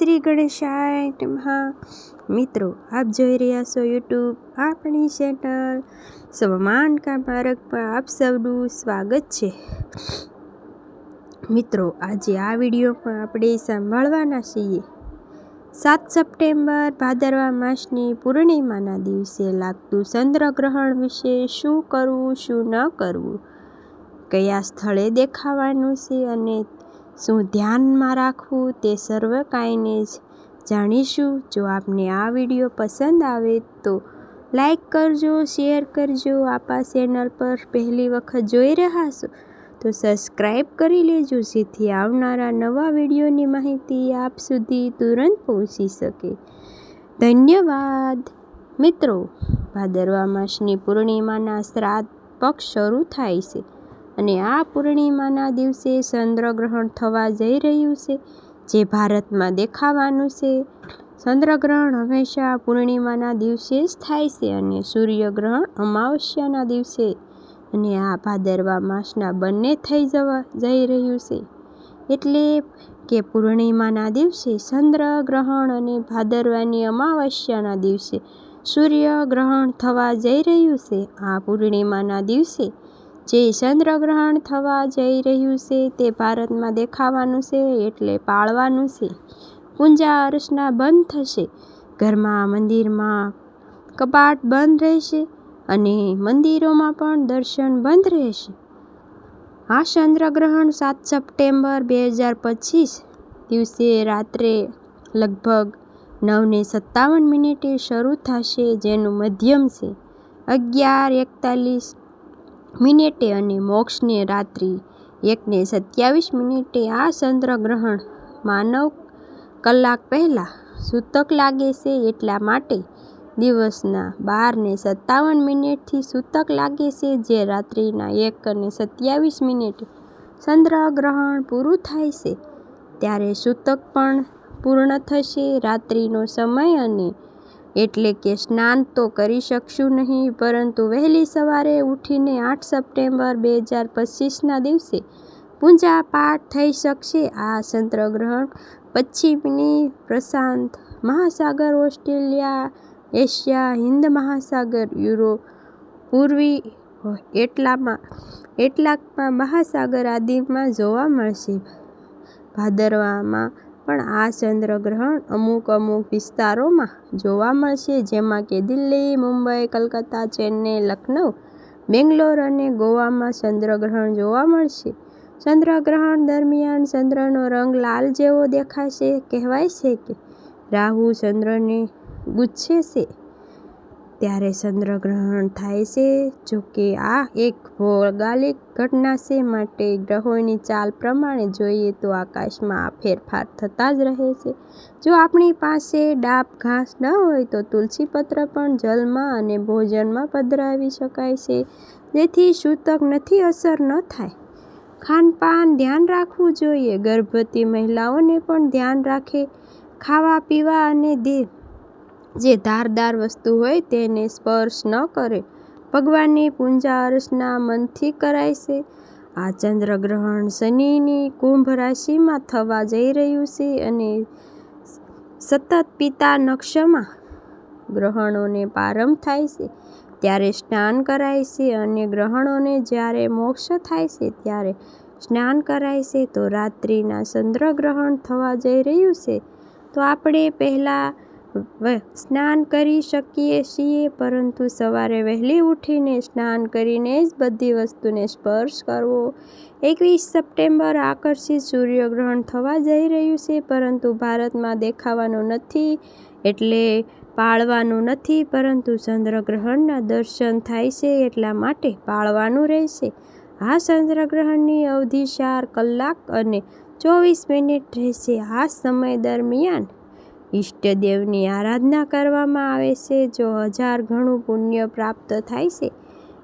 શ્રી ગણેશાય નમઃ. મિત્રો, આપ જોઈ રહ્યા છો યુટ્યુબ આપણી ચેનલ સમાન કા માર્ગમાં આપ સૌનું સ્વાગત છે. મિત્રો, આજે આ વિડીયોમાં આપણે સાંભળવાના છીએ. સાત સપ્ટેમ્બર, ભાદરવા માસની પૂર્ણિમાના દિવસે લાગતું ચંદ્રગ્રહણ વિશે શું કરવું, શું ન કરવું? કયા સ્થળે દેખાવાનું છે અને શું ધ્યાનમાં રાખવું તે સર્વ કાંઈને જ જાણીશું. જો આપને આ વીડિયો પસંદ આવે તો લાઈક કરજો, શેર કરજો. આપા ચેનલ પર પહેલી વખત જોઈ રહ્યા છો તો સબસ્ક્રાઈબ કરી લેજો, જેથી આવનારા નવા વિડીયોની માહિતી આપ સુધી તુરંત પહોંચી શકે. ધન્યવાદ. મિત્રો, ભાદરવા માસની પૂર્ણિમાના શ્રાદ્ધ પક્ષ શરૂ થાય છે. અને આ પૂર્ણિમાના દિવસે ચંદ્રગ્રહણ થવા જઈ રહ્યું છે, જે ભારતમાં દેખાવાનું છે. ચંદ્રગ્રહણ હંમેશા પૂર્ણિમાના દિવસે જ થાય છે અને સૂર્યગ્રહણ અમાવસ્યાના દિવસે અને આ ભાદરવા માસના બંને થઈ જવા જઈ રહ્યું છે. એટલે કે પૂર્ણિમાના દિવસે ચંદ્રગ્રહણ અને ભાદરવાની અમાવસ્યાના દિવસે સૂર્યગ્રહણ થવા જઈ રહ્યું છે. આ પૂર્ણિમાના દિવસે જે ચંદ્રગ્રહણ થવા જઈ રહ્યું છે તે ભારતમાં દેખાવાનું છે એટલે પાળવાનું છે. પૂજા અર્ચના બંધ થશે. ઘરમાં મંદિરમાં કપાટ બંધ રહેશે અને મંદિરોમાં પણ દર્શન બંધ રહેશે. આ ચંદ્રગ્રહણ સાત સપ્ટેમ્બર બે હજાર પચીસ દિવસે રાત્રે લગભગ નવને સત્તાવન મિનિટે શરૂ થશે, જેનું મધ્યમ છે. અગિયાર એકતાલીસ મિનિટે અને મોક્ષને રાત્રિ એકને સત્યાવીસ મિનિટે આ ચંદ્રગ્રહણ માનવ કલાક પહેલાં સૂતક લાગે છે એટલા માટે દિવસના બારને સત્તાવન મિનિટથી સૂતક લાગે છે જે રાત્રિના એક અને સત્યાવીસ મિનિટે ચંદ્રગ્રહણ પૂરું થાય છે. ત્યારે સૂતક પણ પૂર્ણ થશે રાત્રિનો સમય અને એટલે કે સ્નાન તો કરી શકશું નહીં, પરંતુ વહેલી સવારે ઉઠીને આઠ સપ્ટેમ્બર બે હજાર પચીસના દિવસે પૂજા પાઠ થઈ શકશે. આ ચંદ્રગ્રહણ પશ્ચિમની પ્રશાંત મહાસાગર, ઓસ્ટ્રેલિયા, એશિયા, હિન્દ મહાસાગર, યુરોપ, પૂર્વી એટલામાં, એટલાકમાં મહાસાગર આદિમાં જોવા મળશે. ભાદરવામાં પણ આ ચંદ્રગ્રહણ અમુક અમુક વિસ્તારોમાં જોવા મળશે, જેમાં કે દિલ્હી, મુંબઈ, કલકત્તા, ચેન્નઈ, લખનઉ, બેંગ્લોર અને ગોવામાં ચંદ્રગ્રહણ જોવા મળશે. ચંદ્રગ્રહણ દરમિયાન ચંદ્રનો રંગ લાલ જેવો દેખાશે. કહેવાય છે કે રાહુ ચંદ્રને ગુચ્છે છે. ત્યારે ચંદ્રગ્રહણ થાય છે. જો કે આ એક ભૌગોલિક ઘટના છે. માટે ગ્રહોની ચાલ પ્રમાણે જોઈએ તો આકાશમાં આ ફેરફાર થતા જ રહે છે. જો આપણી પાસે ડાબ ઘાસ ન હોય તો તુલસી પત્ર પણ જલમાં અને ભોજનમાં પધરાવી શકાય છે. જેથી સૂતક નથી, અસર ન થાય. ખાનપાન ધ્યાન રાખવું જોઈએ. ગર્ભવતી મહિલાઓને પણ ધ્યાન રાખે. ખાવા પીવા અને જે ધારદાર વસ્તુ હોય તેને સ્પર્શ ન કરે. ભગવાનની પૂજા અર્ચના મનથી કરાય છે. આ ચંદ્રગ્રહણ શનિની કુંભ રાશિમાં થવા જઈ રહ્યું છે અને સતત પિતા નક્ષમાં ગ્રહણોને પ્રારંભ થાય છે. ત્યારે સ્નાન કરાય છે અને ગ્રહણોને જ્યારે મોક્ષ થાય છે ત્યારે સ્નાન કરાય છે તો રાત્રિના ચંદ્રગ્રહણ થવા જઈ રહ્યું છે. તો આપણે પહેલાં સ્નાન કરી શકીએ છીએ, પરંતુ સવારે વહેલી ઉઠીને સ્નાન કરીને જ બધી વસ્તુને સ્પર્શ કરવો. એકવીસ સપ્ટેમ્બર, આકર્ષિત સૂર્યગ્રહણ થવા જઈ રહ્યું છે, પરંતુ ભારતમાં દેખાવાનું નથી, એટલે પાળવાનું નથી, પરંતુ ચંદ્રગ્રહણના દર્શન થાય છે એટલા માટે પાળવાનું રહેશે. આ ચંદ્રગ્રહણની અવધિ ચાર કલાક અને ચોવીસ મિનિટ રહેશે. આ સમય દરમિયાન ઈષ્ટદેવની આરાધના કરવામાં આવે છે, જો હજાર ઘણું પુણ્ય પ્રાપ્ત થાય છે,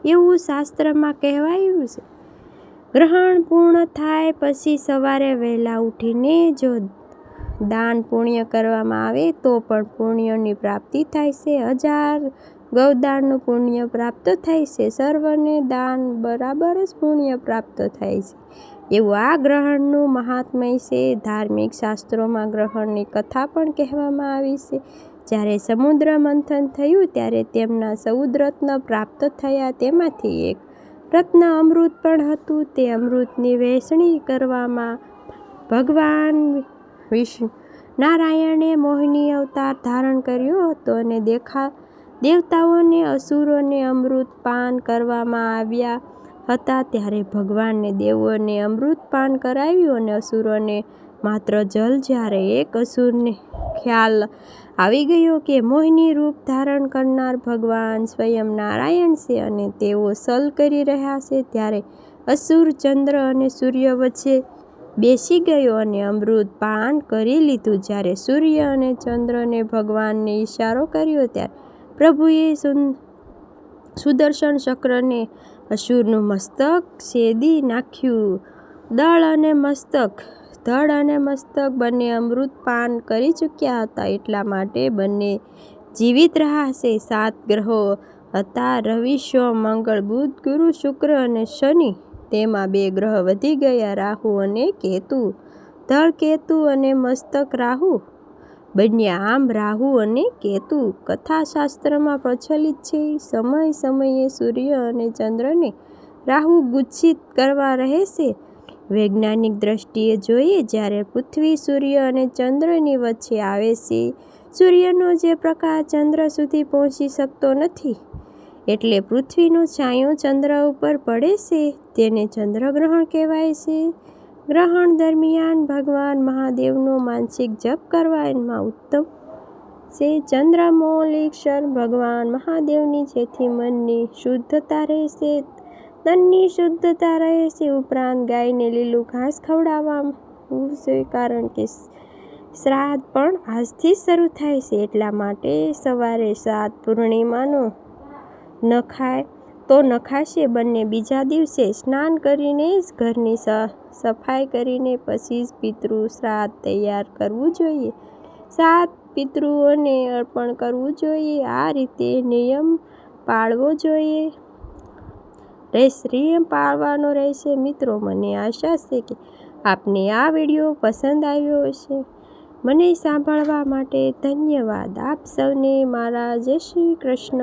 એવું શાસ્ત્રમાં કહેવાયું છે. ગ્રહણ પૂર્ણ થાય પછી સવારે વહેલા ઉઠીને જો દાન પુણ્ય કરવામાં આવે તો પણ પુણ્યની પ્રાપ્તિ થાય છે. હજાર ગૌદાનનું પુણ્ય પ્રાપ્ત થાય છે. સર્વને દાન બરાબર જ પુણ્ય પ્રાપ્ત થાય છે. એવું આ ગ્રહણનું મહાત્મય છે. ધાર્મિક શાસ્ત્રોમાં ગ્રહણની કથા પણ કહેવામાં આવી છે. જ્યારે સમુદ્ર મંથન થયું ત્યારે તેમના ચૌદ રત્ન પ્રાપ્ત થયા. તેમાંથી એક રત્ન અમૃત પણ હતું. તે અમૃતની વહેંચણી કરવામાં ભગવાન વિષ્ણુ નારાયણે મોહિની અવતાર ધારણ કર્યો હતો અને દેખા દેવતાઓને, અસુરોને અમૃત પાન કરવામાં આવ્યા હતા ત્યારે ભગવાનને દેવોને અમૃત પાન કરાવ્યું અને અસુરોને માત્ર જલ જ્યારે એક અસુરને ખ્યાલ આવી ગયો કે મોહિની રૂપ ધારણ કરનાર ભગવાન સ્વયં નારાયણ છે અને તેઓ સલ કરી રહ્યા છે ત્યારે અસુર ચંદ્ર અને સૂર્ય વચ્ચે બેસી ગયો અને અમૃત પાન કરી લીધું. જ્યારે સૂર્ય અને ચંદ્રને ભગવાનને ઈશારો કર્યો ત્યારે પ્રભુએ સુદર્શન ચક્રને અસુરનું મસ્તક છેદી નાખ્યું. દળ અને મસ્તક, ધડ અને મસ્તક બંને અમૃત પાન કરી ચૂક્યા હતા. એટલા માટે બંને જીવિત રહ્યા છે સાત ગ્રહો હતા. રવિ, સોમ, મંગળ, બુધ, ગુરુ, શુક્ર અને શનિ. તેમાં બે ગ્રહ વધી ગયા. રાહુ અને કેતુ. ધળ કેતુ અને મસ્તક રાહુ. બન્યા. આમ રાહુ અને કેતુ કથાશાસ્ત્રમાં પ્રચલિત છે. સમય સમયે સૂર્ય અને ચંદ્રને રાહુ ગુચ્છિત કરવા રહેશે. વૈજ્ઞાનિક દ્રષ્ટિએ જોઈએ જ્યારે પૃથ્વી સૂર્ય અને ચંદ્રની વચ્ચે આવે છે, સૂર્યનો જે પ્રકાશ ચંદ્ર સુધી પહોંચી શકતો નથી. એટલે પૃથ્વીનો છાંયો ચંદ્ર ઉપર પડે છે. તેને ચંદ્રગ્રહણ કહેવાય છે. ગ્રહણ દરમિયાન ભગવાન મહાદેવનો માનસિક જપ કરવા એમાં ઉત્તમ. છે ચંદ્રમૌલિક્ષર ભગવાન મહાદેવની જેથી મનની શુદ્ધતા રહેશે તનની શુદ્ધતા રહેશે ઉપરાંત ગાયને લીલું ઘાસ ખવડાવવું જોઈએ કારણ કે શ્રાદ્ધ પણ આજથી શરૂ થાય છે એટલા માટે સવારે સાત પૂર્ણિમાનો નખાય તો નખાશે બંને. બીજા દિવસે સ્નાન કરીને જ ઘરની સફાઈ કરીને પછી જ પિતૃ શ્રાદ્ધ તૈયાર કરવું જોઈએ. સાત પિતૃઓને અર્પણ કરવું જોઈએ. આ રીતે નિયમ પાળવો જોઈએ. નિયમ પાળવાનો રહેશે. મિત્રો, મને આશા છે કે આપને આ વીડિયો પસંદ આવ્યો હશે. મને સાંભળવા માટે ધન્યવાદ. આપ સૌને મારા જય શ્રી કૃષ્ણ.